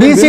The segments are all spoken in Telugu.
బీసీ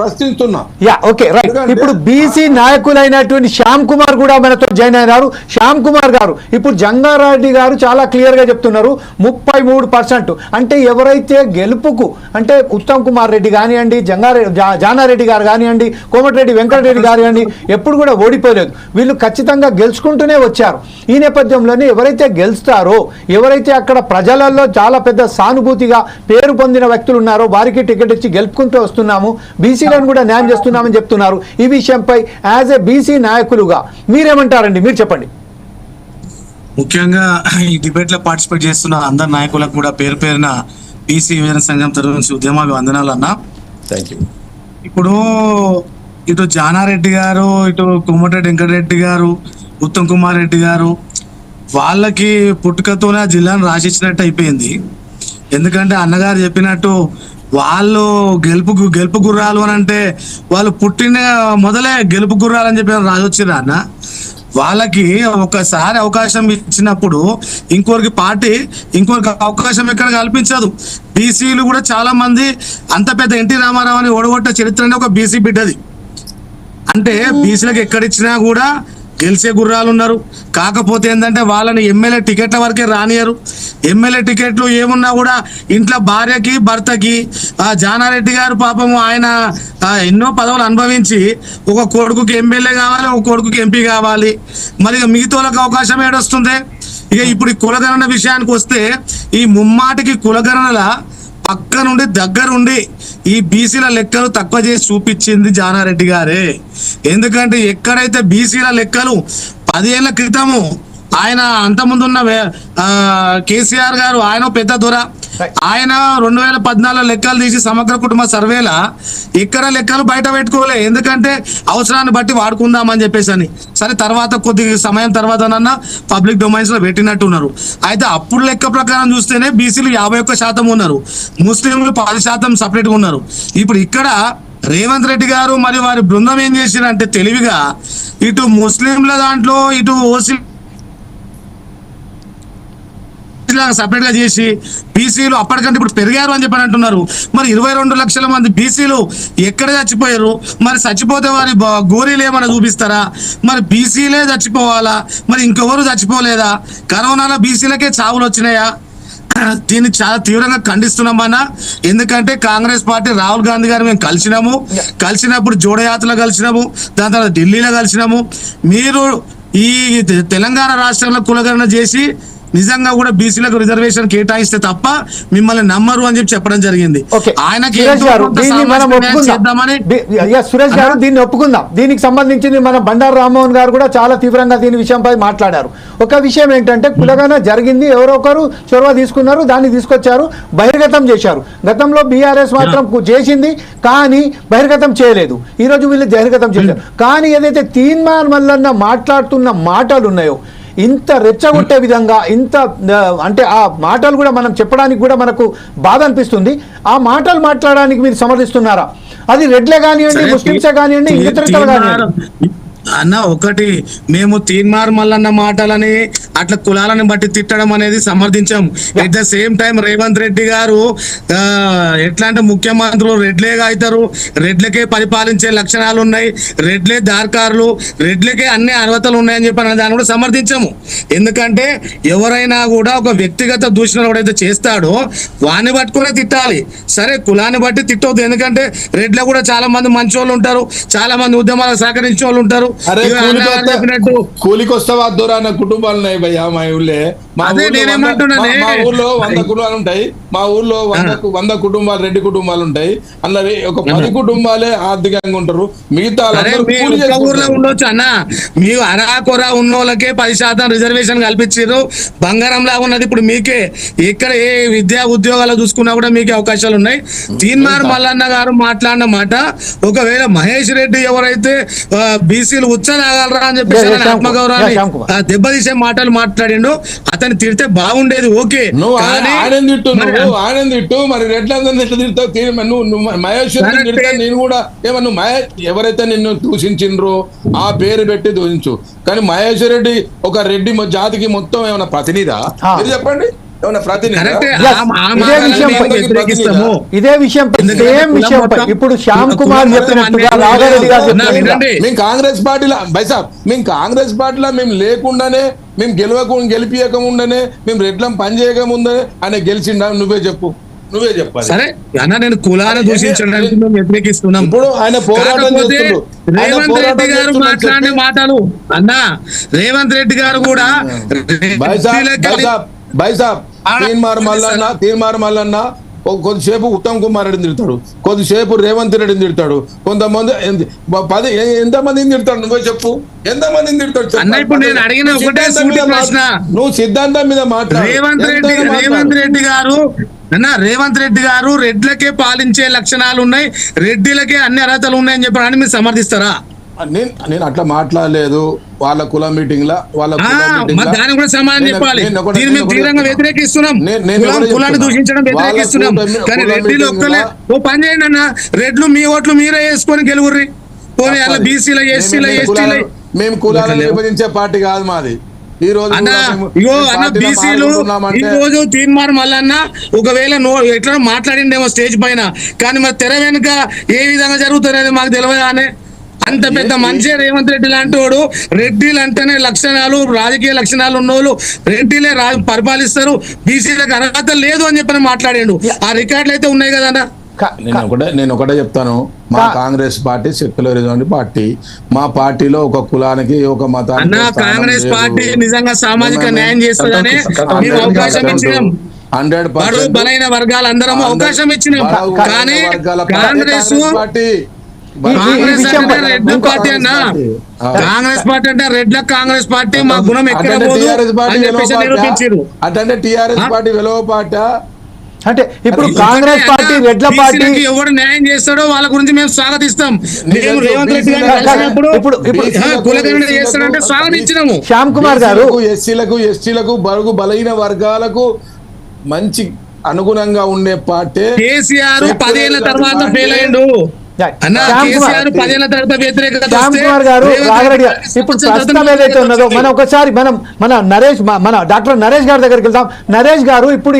ప్రశ్నిస్తున్నా. Yeah okay right. ఇప్పుడు బీసీ నాయకులైనటువంటి శ్యామ్ కుమార్ కూడా మనతో జాయిన్ అయినారు. శ్యామ్ కుమార్ గారు ఇప్పుడు జంగారెడ్డి గారు చాలా క్లియర్గా చెప్తున్నారు ముప్పై మూడు పర్సెంట్. అంటే ఎవరైతే గెలుపుకు అంటే ఉత్తమ్ కుమార్ రెడ్డి కానివ్వండి జంగారెడ్డి జానారెడ్డి గారు కానివ్వండి కోమటిరెడ్డి వెంకటరెడ్డి గారు కానివ్వండి ఎప్పుడు కూడా ఓడిపోలేదు. వీళ్ళు ఖచ్చితంగా గెలుచుకుంటూనే వచ్చారు. ఈ నేపథ్యంలోనే ఎవరైతే గెలుస్తారో ఎవరైతే అక్కడ ప్రజలలో చాలా పెద్ద సానుభూతిగా పేరు పొందిన వ్యక్తులు ఉన్నారో వారికి టికెట్ ఇచ్చి గెలుపుకుంటూ వస్తున్నాము. బీసీలను కూడా న్యాయం చేస్తున్నామని చెప్తున్నారు. ఈ విషయంపై యాజ్ ఎ బీసీ నాయకులుగా మీరేమంటారండి? మీరు చెప్పండి. ముఖ్యంగా ఈ డిబేట్లో పార్టిసిపేట్ చేస్తున్న అందరు నాయకులకు కూడా పేరు పేరున బీసీ విభజన సంఘం తరఫు నుంచి ఉద్యమ వందనాలు అన్న. థ్యాంక్ యూ ఇప్పుడు ఇటు జానారెడ్డి గారు ఇటు కోమటిరెడ్డి వెంకటరెడ్డి గారు ఉత్తమ్ కుమార్ రెడ్డి గారు వాళ్ళకి పుట్టుకతోనే ఆ జిల్లాను రాసిచ్చినట్టు అయిపోయింది. ఎందుకంటే అన్నగారు చెప్పినట్టు వాళ్ళు గెలుపు గెలుపు గుర్రాలు అని అంటే వాళ్ళు పుట్టిన మొదలే గెలుపు గుర్రాలు అని చెప్పి రాజొచ్చిరా అన్న? వాళ్ళకి ఒకసారి అవకాశం ఇచ్చినప్పుడు ఇంకొకరికి పార్టీ ఇంకొకరికి అవకాశం ఎక్కడ కల్పించదు. బీసీలు కూడా చాలా మంది అంత పెద్ద ఎన్టీ రామారావు అని ఓడగొట్ట చరిత్రనే ఒక బీసీ బిడ్డది. అంటే బీసీలకు ఎక్కడిచ్చినా కూడా గెలిచే గుర్రాలు ఉన్నారు కాకపోతే ఏంటంటే వాళ్ళని ఎమ్మెల్యే టికెట్ల వరకే రానియరు. ఎమ్మెల్యే టికెట్లు ఏమున్నా కూడా ఇంట్లో భార్యకి భర్తకి ఆ జానారెడ్డి గారు పాపము ఆయన ఎన్నో పదవులు అనుభవించి ఒక కొడుకుకి ఎమ్మెల్యే కావాలి ఒక కొడుకుకి ఎంపీ కావాలి. మరి ఇక మిగతాలకు అవకాశం ఏడొస్తుంది? ఇక ఇప్పుడు ఈ కులగణన విషయానికి వస్తే ఈ ముమ్మాటికి కులగణనల పక్క నుండి దగ్గరుండి ఈ బీసీల లెక్కలు తక్కువ చేసి చూపించింది జానారెడ్డి గారే. ఎందుకంటే ఎక్కడైతే బీసీల లెక్కలు పదేళ్ళ క్రితము ఆయన అంతకుముందున్న వే- కేసీఆర్ గారు ఆయన పెద్ద దొర. ఆయన రెండు వేల పద్నాలుగు లెక్కలు తీసి సమగ్ర కుటుంబ సర్వేల ఇక్కడ లెక్కలు బయట పెట్టుకోలే. ఎందుకంటే అవసరాన్ని బట్టి వాడుకుందామని చెప్పేసి అని సరే తర్వాత కొద్ది సమయం తర్వాత పబ్లిక్ డొమైన్స్లో పెట్టినట్టున్నారు. అయితే అప్పుడు లెక్క ప్రకారం చూస్తేనే బీసీలు యాభై ఒక్క శాతం ఉన్నారు. ముస్లింలు పది శాతం సపరేట్గా ఉన్నారు. ఇప్పుడు ఇక్కడ రేవంత్ రెడ్డి గారు మరియు వారి బృందం ఏం చేసిరంటే తెలివిగా ఇటు ముస్లింల దాంట్లో ఇటు ఓసీ సపరేట్గా చేసి బీసీలు అప్పటికంటే ఇప్పుడు పెరిగారు అని చెప్పని అంటున్నారు. మరి ఇరవై రెండు లక్షల మంది బీసీలు ఎక్కడ చచ్చిపోయారు? మరి చచ్చిపోతే వారి గోరీలు ఏమైనా చూపిస్తారా? మరి బీసీలే చచ్చిపోవాలా? మరి ఇంకెవరు చచ్చిపోలేదా? కరోనాలో బీసీలకే చావులు వచ్చినాయా? దీన్ని చాలా తీవ్రంగా ఖండిస్తున్నామన్నా ఎందుకంటే కాంగ్రెస్ పార్టీ రాహుల్ గాంధీ గారు మేము కలిసినాము. కలిసినప్పుడు జోడయాత్రలో కలిసినాము. దాని తర్వాత ఢిల్లీలో కలిసినాము. మీరు ఈ తెలంగాణ రాష్ట్రంలో కులగణన చేసి నిజంగా కూడా బీసీలకు రిజర్వేషన్ కేటాయిస్తే తప్ప మిమ్మల్ని నమ్మరు అని చెప్పి చెప్పడం జరిగింది. సురేష్ గారు దీన్ని ఒప్పుకుందాం. దీనికి సంబంధించింది మన బండారు రామ్మోహన్ గారు కూడా చాలా తీవ్రంగా దీని విషయంపై మాట్లాడారు. ఒక విషయం ఏంటంటే కులగన జరిగింది ఎవరో ఒకరు చొరవ తీసుకున్నారు దాన్ని తీసుకొచ్చారు బహిర్గతం చేశారు. గతంలో బీఆర్ఎస్ మాత్రం చేసింది కానీ బహిర్గతం చేయలేదు. ఈ రోజు వీళ్ళు బహిర్గతం చేశారు. కానీ ఏదైతే తీన్మార్ మల్లన్న మాట్లాడుతున్న మాటలు ఉన్నాయో ఇంత రెచ్చగొట్టే విధంగా ఇంత అంటే ఆ మాటలు కూడా మనం చెప్పడానికి కూడా మనకు బాధ అనిపిస్తుంది. ఆ మాటలు మాట్లాడడానికి మీరు సమర్థిస్తున్నారా? అది రెడ్లే కానివ్వండి ముస్లింసే కానివ్వండి ఇతరితలు కానివ్వండి. అన్న ఒకటి మేము తీన్మార్ మల్లన్న మాటలని అట్లా కులాలను బట్టి తిట్టడం అనేది సమర్థించాం. At the same time Revanth Reddy garu ఎట్లా అంటే ముఖ్యమంత్రులు రెడ్లేగా అవుతారు. రెడ్లకే పరిపాలించే లక్షణాలు ఉన్నాయి. రెడ్లే దార్కారులు రెడ్లకే అన్ని అర్హతలు ఉన్నాయని చెప్పి దాన్ని కూడా సమర్థించాము. ఎందుకంటే ఎవరైనా కూడా ఒక వ్యక్తిగత దూషణ ఎవడైతే చేస్తాడో వాని పట్టుకునే తిట్టాలి. సరే కులాన్ని బట్టి తిట్టవద్దు ఎందుకంటే రెడ్లో కూడా చాలా మంది మంచి ఉంటారు. చాలా మంది ఉద్యమాలకు సహకరించే వాళ్ళు ఉంటారు. అరే గారు చెప్పినట్టు. కూలికి వస్తావా దూరా అన్న కుటుంబాలు ఉన్నాయి భయ్యా మా ఊళ్ళే. అదే నేనేమంటున్నానే. మా- ఊళ్ళో వంద కుటుంబాలు ఉంటాయి. మా ఊళ్ళో వంద వంద కుటుంబాలు రెడ్డి కుటుంబాలు ఉంటాయి. అన్నది ఒక పది కుటుంబాలే ఆర్థికంగా ఉంటారు. మిగతా ఊర్లో. ఉండొచ్చు అన్న. మీరు అరాకొర ఉన్న వాళ్ళకే పది శాతం రిజర్వేషన్ కల్పించారు బంగారం లాగా ఉన్నది ఇప్పుడు మీకే. ఇక్కడ ఏ విద్యా ఉద్యోగాలు చూసుకున్నా కూడా మీకే అవకాశాలు ఉన్నాయి. తీన్మార్ మల్లన్న గారు మాట్లాడిన మాట ఒకవేళ మహేష్ రెడ్డి ఎవరైతే బీసీలు ఉచ్చనాగలరా అని చెప్పేసి కుమార్. ఆత్మగౌరవాన్ని దెబ్బతీసే మాటలు మాట్లాడిండు అతన్ని తిడితే బాగుండేది ఓకే. నువ్వు ఆయన తిట్టు నువ్వు ఆయన తిట్టు మరి రెడ్లందరినీ ఎట్లా తిడతావు? నువ్వు నువ్వు మహేష్. తిడితే నేను కూడా ఏమన్నా నువ్వు మహేష్ ఎవరైతే నిన్ను దూషించిండ్రో ఆ పేరు పెట్టి దూషించు. కానీ మహేష్ రెడ్డి ఒక రెడ్డి మొ- జాతికి మొత్తం ఏమైనా ప్రతినిధా? చెప్పండి. ఇదే ఎందుకంటే సేమ్ మొత్తం- ఇప్పుడు శ్యామ్ కుమార్ చెప్పినట్టుగా రాఘారెడ్డి గారు. మేము కాంగ్రెస్ పార్టీలో? బైసాబ్ మేము కాంగ్రెస్ పార్టీలో? మేము లేకుండానే మేము గెలవకుండా గెలిపియకముండనే మేము రెడ్లం పని చేయకముందనే ఆయన గెలిచిండా? నువ్వే చెప్పు. నువ్వే చెప్పాలి సరే అన్న నేను కులాన్ని దూషించడానికి మేము వ్యతిరేకిస్తున్నాం ఇప్పుడు ఆయన పోరాటం రేవంత్ రెడ్డి గారు చెప్పి- మాటలు అన్న రేవంత్ రెడ్డి గారు కూడా బైసాబ్ బైసాబ్ తీన్మార్ మల్లన్న తీన్మార్ మల్లన్న కొద్దిసేపు ఉత్తమ్ కుమార్ రెడ్డిని తిడతాడు. కొద్దిసేపు రేవంత్ రెడ్డిని తిడతాడు. కొంతమంది పది ఎంతమందిని తిడతాడు? నువ్వే చెప్పు. ఎంతమందిని తిడతాడు నువ్వు ఒకటే సిద్ధాంతం మీద సూటి మాట్లా- ప్రశ్న. నువ్వు సిద్ధాంతం మీద మాట్లాడు. రేవంత్ రెడ్డి. రేవంత్ రెడ్డి గారు అన్న రేవంత్ రెడ్డి గారు రెడ్లకే పాలించే లక్షణాలు ఉన్నాయి రెడ్డిలకే అన్ని అర్హతలు ఉన్నాయని చెప్పని మీరు సమర్థిస్తారా? నేను నేను అట్లా మాట్లాడలేదు. వాళ్ళ కుల మీటింగ్ లా వాళ్ళ కూడా సమాధానం చెప్పాలి. దీన్ని మేము తీవ్రంగా. వ్యతిరేకిస్తున్నాం. కులాన్ని. దూషించడం వ్యతిరేకిస్తున్నాం. కానీ రెడ్డిలు ఒక్కలే ఓ పని చేయండి అన్న. రెడ్లు మీ ఓట్లు మీరే వేసుకొని గెలుగుర్రి. పోనీ అలా. బీసీల ఎస్సీల మేము ఎస్టీల మేము కులాలను. విభజించే పార్టీ కాదు మాది. ఈ రోజు ఈ రోజు తీన్మార్ మల్లన్న ఒకవేళ ఎట్లా మాట్లాడిండేమో స్టేజ్ పైన. కానీ మరి తెర వెనుక ఏ విధంగా జరుగుతున్నది మాకు తెలియదు అనే అంత పెద్ద మనిషి రేవంత్ రెడ్డి లాంటి వాడు రెడ్డిలు అంటేనే లక్షణాలు రాజకీయ లక్షణాలు ఉన్నోళ్ళు రెడ్డిలే పరిపాలిస్తారు. బీసీలకు అర్హత లేదు అని చెప్పని మాట్లాడాడు. ఆ రికార్డులు అయితే ఉన్నాయి కదా నేను ఒకటే నేను ఒకటే చెప్తాను. మా కాంగ్రెస్ పార్టీ సెక్యులరిజం పార్టీ. మా పార్టీలో ఒక కులానికి ఒక మతానికి కాంగ్రెస్. పార్టీ నిజంగా సామాజిక న్యాయం చేస్తుందని అవకాశం పర్సెంట్ ఇచ్చినాం. హండ్రెడ్ బలైన వర్గాలందరం అవకాశం ఇచ్చినాం. కానీ కాంగ్రెస్ పార్టీ. కాంగ్రెస్ అంటే ఇంకో- పార్టీ అన్న. కాంగ్రెస్ పార్టీ అంటే రెడ్ల కాంగ్రెస్ పార్టీ మా గుణం ఎక్కడ పోదు టీఆర్ఎస్ పార్టీ టీఆర్ఎస్ వెలవ పార్టీ అంటే ఇప్పుడు కాంగ్రెస్ పార్టీ రెడ్ల పార్టీ ఎవడు న్యాయం చేస్తాడో వాళ్ళ గురించి మేము స్వాగతిస్తాం. మేము రేవంత్ రెడ్డి ఇప్పుడు- చేస్తాడంటే స్వాగతించినాము శ్యామ్ కుమార్ గారు ఎస్సీలకు ఎస్టీలకు బరుగు బలైన వర్గాలకు మంచి అనుగుణంగా ఉండే పార్టీ కేసీఆర్ పదేళ్ళ తర్వాత. ఫెయిల్ అయ్యిండు. శ్యామ్ కుమార్ గారు ఇప్పుడు ప్రస్తుతం ఏదైతే ఉన్నదో మనం ఒకసారి మనం మన నరేష్ మన డాక్టర్ నరేష్ గారి దగ్గరికి వెళ్దాం. నరేష్ గారు ఇప్పుడు